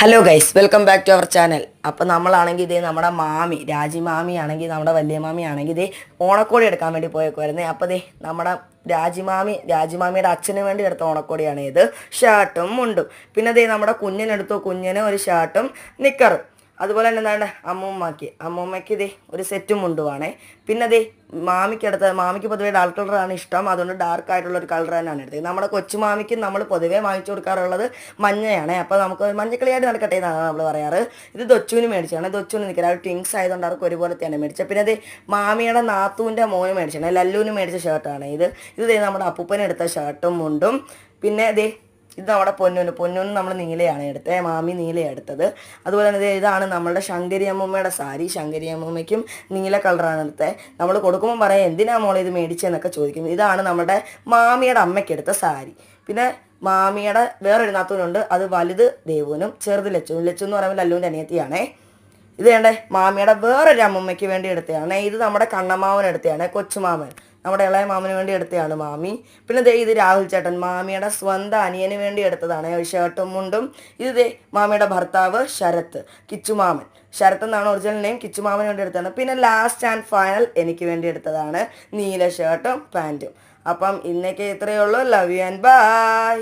Hello guys welcome back to our channel അപ്പോൾ നമ്മളാണെങ്കിൽ ഇതേ നമ്മുടെ മാമി രാജി മാമി ആണെങ്കിൽ നമ്മുടെ വലിയ മാമി ആണെങ്കിൽ ഇതേ ഓണക്കോടി എടുക്കാൻ വേണ്ടി പോയേക്കുമായിരുന്നേ അപ്പോൾ ദേ നമ്മുടെ രാജിമാമി രാജിമാമിയുടെ അച്ഛന് വേണ്ടി എടുത്ത ഓണക്കോടിയാണ് ഇത്. ഷർട്ടും മുണ്ടും. പിന്നെ ദേ നമ്മുടെ കുഞ്ഞിനെടുത്തു കുഞ്ഞിന് ഒരു ഷർട്ടും നിക്കറും അതുപോലെ തന്നെ എന്താണ്? അമ്മൂമ്മക്ക് അമ്മൂമ്മയ്ക്ക് ഇതേ ഒരു സെറ്റും മുണ്ടുവാണേ പിന്നെ അതേ മാമിക്ക് എടുത്ത മാമിക്ക് പൊതുവേ ഡാർക്ക് കളറാണ് ഇഷ്ടം. അതുകൊണ്ട് ഡാർക്ക് ആയിട്ടുള്ള ഒരു കളർ തന്നെയാണ് എടുത്തത്. നമ്മുടെ കൊച്ചു മാമിക്ക് നമ്മൾ പൊതുവേ വാങ്ങിച്ചു കൊടുക്കാറുള്ളത് മഞ്ഞയാണ്. അപ്പോൾ നമുക്ക് മഞ്ഞക്കളിയായിട്ട് നടക്കട്ടെ എന്നാണ് നമ്മൾ പറയാറ്. ഇത് ദൊച്ചുവിന് മേടിച്ചാണ് ദൊച്ചുവിന് നിൽക്കുന്നത് ടിങ്സ് ട്വിങ്സ് ആയതുകൊണ്ട് അവർക്ക് ഒരുപോലത്തെയാണ് മേടിച്ചത്. പിന്നെ അത് മാമിയുടെ നാത്തൂന്റെ മോന് മേടിച്ചാണ് ലല്ലുവിന് മേടിച്ച ഷർട്ടാണ് ഇത്. ഇത് നമ്മുടെ അപ്പൂപ്പനെടുത്ത ഷർട്ടും മുണ്ടും. പിന്നെ ദേ ഇത് നമ്മുടെ പൊന്നൂന്. പൊന്നൂന് നമ്മൾ നീലയാണ് എടുത്തത്. മാമി നീലയാണ് എടുത്തത്. അതുപോലെ തന്നെ ഇതാണ് നമ്മളുടെ ശങ്കരി അമ്മൂമ്മയുടെ സാരി. ശങ്കരി അമ്മൂമ്മയ്ക്കും നീല കളറാണ് എടുത്തത്. നമ്മൾ കൊടുക്കുമ്പോൾ പറയാം എന്തിനാ മോളെ ഇത് മേടിച്ചെന്നൊക്കെ ചോദിക്കും. ഇതാണ് നമ്മുടെ മാമിയുടെ അമ്മയ്ക്ക് എടുത്ത സാരി. പിന്നെ മാമിയുടെ വേറൊരു നാത്തൂനുണ്ട്. അത് വലുത് ദേവുവിനും ചെറുത് ലച്ചു ലച്ചു എന്ന് പറയുമ്പോൾ ലല്ലുവിന്റെ അനിയത്തിയാണേ. ഇത് വേണ്ടേ മാമിയുടെ വേറൊരു അമ്മമ്മയ്ക്ക് വേണ്ടി എടുത്തതാണ്. ഇത് നമ്മുടെ കണ്ണമാവൻ എടുത്തതാണ്. കൊച്ചുമാമൻ. നമ്മുടെ ഇളയ മാമന് വേണ്ടി എടുത്തതാണ് മാമി. പിന്നെ ദേ ഇത് രാഹുൽ ചേട്ടൻ മാമിയുടെ സ്വന്തം അനിയന് വേണ്ടി എടുത്തതാണ്. ഷർട്ടും മുണ്ടും. ഇത് ദേ മാമിയുടെ ഭർത്താവ് ശരത്ത് കിച്ചുമാമൻ ശരത്ത് എന്നാണ് ഒറിജിനൽ നെയിം കിച്ചുമാമന് വേണ്ടി എടുത്തതാണ്. പിന്നെ ലാസ്റ്റ് ആൻഡ് ഫൈനൽ എനിക്ക് വേണ്ടി എടുത്തതാണ് നീല ഷർട്ടും പാന്റും അപ്പം ഇന്നേക്ക് ഇത്രയേ ഉള്ളൂ. Love you and by